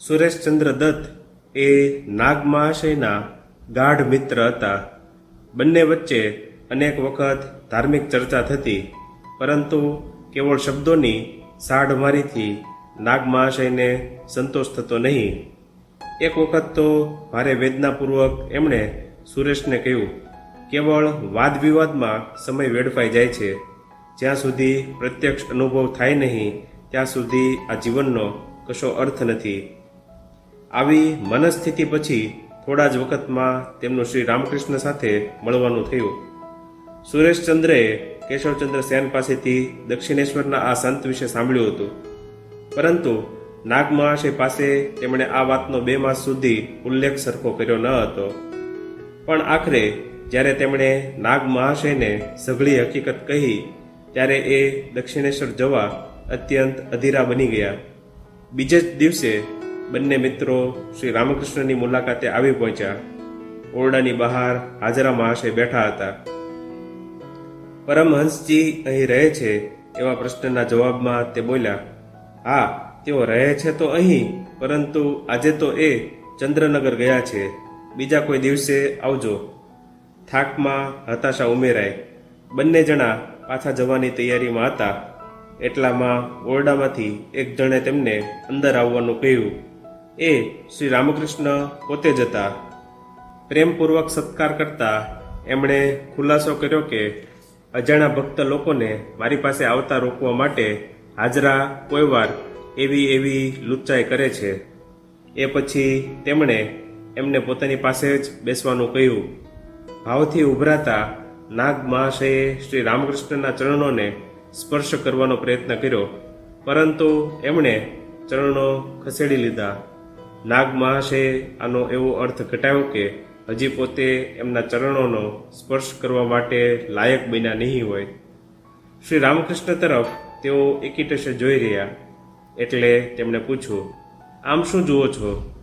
સુરેશચંદ્ર દત્ત એ નાગ મહાશયના ગાઢ મિત્ર હતા. બંને વચ્ચે અનેક વખત ધાર્મિક ચર્ચા થતી, પરંતુ કેવળ શબ્દોની સાઢમારીથી નાગ મહાશયને સંતોષ થતો નહીં. એક વખત તો ભારે વેદનાપૂર્વક એમણે સુરેશને કહ્યું, કેવળ વાદ વિવાદમાં સમય વેડફાઈ જાય છે. જ્યાં સુધી પ્રત્યક્ષ અનુભવ થાય નહીં, ત્યાં સુધી આ જીવનનો કશો અર્થ નથી. આવી મનસ્થિતિ પછી થોડા જ વખતમાં તેમનું શ્રી રામકૃષ્ણ સાથે મળવાનું થયું. સુરેશચંદ્રએ કેશવચંદ્ર સેન પાસેથી દક્ષિણેશ્વરના આ સંત વિશે સાંભળ્યું હતું. પરંતુ નાગ મહાશય પાસે તેમણે આ વાતનો બે માસ સુધી ઉલ્લેખ સરખો કર્યો ન હતો. પણ આખરે જ્યારે તેમણે નાગ મહાશયને સઘળી હકીકત કહી, ત્યારે એ દક્ષિણેશ્વર જવા અત્યંત અધીરા બની ગયા. બીજે જ દિવસે બંને મિત્રો શ્રી રામકૃષ્ણની મુલાકાતે આવી પહોંચ્યા. ઓરડાની બહાર હાજરા મહાશય બેઠા હતા. પરમહંસજી અહીં રહે છે? એવા પ્રશ્નના જવાબમાં તે બોલ્યા, હા, તેઓ રહે છે તો અહીં, પરંતુ આજે તો એ ચંદ્રનગર ગયા છે. બીજા કોઈ દિવસે આવજો. થાકમાં હતાશા ઉમેરાય બંને જણા પાછા જવાની તૈયારીમાં હતા. એટલામાં ઓરડામાંથી એક જણે તેમને અંદર આવવાનું કહ્યું. એ શ્રી રામકૃષ્ણ પોતે જ હતા પ્રેમપૂર્વક સત્કાર કરતા એમણે ખુલાસો કર્યો કે અજાણા ભક્ત લોકોને મારી પાસે આવતા રોકવા માટે હાજરા કોઈવાર એવી એવી લુચ્ચાઈ કરે છે. એ પછી તેમણે એમને પોતાની પાસે જ બેસવાનું કહ્યું. ભાવથી ઉભરાતા નાગ મહાશયે શ્રી રામકૃષ્ણના ચરણોને સ્પર્શ કરવાનો પ્રયત્ન કર્યો, પરંતુ એમણે ચરણો ખસેડી લીધા. નાગ મહાશયે આનો એવો અર્થ ઘટાયો કે હજી પોતે એમના ચરણોનો સ્પર્શ કરવા માટે લાયક બન્યા નહીં હોય. શ્રી રામકૃષ્ણ તરફ તેઓ એકીટશે જોઈ રહ્યા. એટલે તેમણે પૂછ્યું, આમ શું જુઓ છો?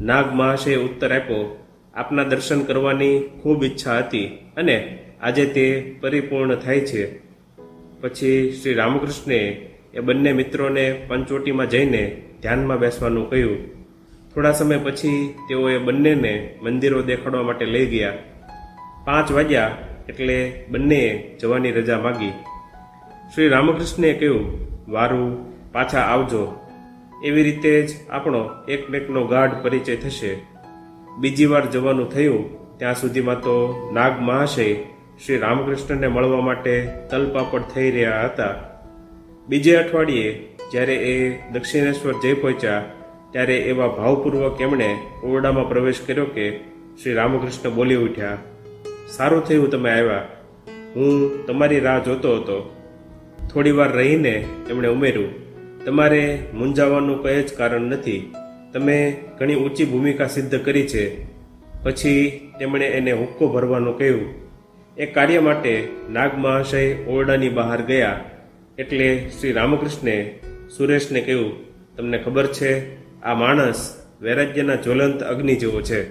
નાગ મહાશયે ઉત્તર આપ્યો, આપના દર્શન કરવાની ખૂબ ઈચ્છા હતી અને આજે તે પરિપૂર્ણ થાય છે. પછી શ્રી રામકૃષ્ણે એ બંને મિત્રોને પંચોટીમાં જઈને ધ્યાનમાં બેસવાનું કહ્યું થોડા સમય પછી તેઓએ બંનેને મંદિરો દેખાડવા માટે લઈ ગયા. પાંચ વાગ્યા એટલે બંનેએ જવાની રજા માગી. શ્રી રામકૃષ્ણે કહ્યું, વારું, પાછા આવજો. એવી રીતે જ આપણો એકમેકનો ગાઢ પરિચય થશે. બીજી વાર જવાનું થયું, ત્યાં સુધીમાં તો નાગ મહાશય શ્રી રામકૃષ્ણને મળવા માટે તલપાપડ થઈ રહ્યા હતા. બીજે અઠવાડિયે જ્યારે એ દક્ષિણેશ્વર જઈ પહોંચ્યા ત્યારે એવા ભાવપૂર્વક એમણે ઓરડામાં પ્રવેશ કર્યો કે શ્રી રામકૃષ્ણ બોલી ઉઠ્યા, સારું થયું તમે આવ્યા. હું તમારી રાહ જોતો હતો. થોડી વાર રહીને એમણે ઉમેર્યું, તમારે મૂંઝાવાનું કંઈ જ કારણ નથી. તમે ઘણી ઊંચી ભૂમિકા સિદ્ધ કરી છે. પછી તેમણે એને હુક્કો ભરવાનું કહ્યું, એ કાર્ય માટે નાગ મહાશય ઓરડાની બહાર ગયા. એટલે શ્રી રામકૃષ્ણે સુરેશને કહ્યું, તમને ખબર છે આ માણસ વૈરાગ્યના જ્વલંત અગ્નિ જેવો છે.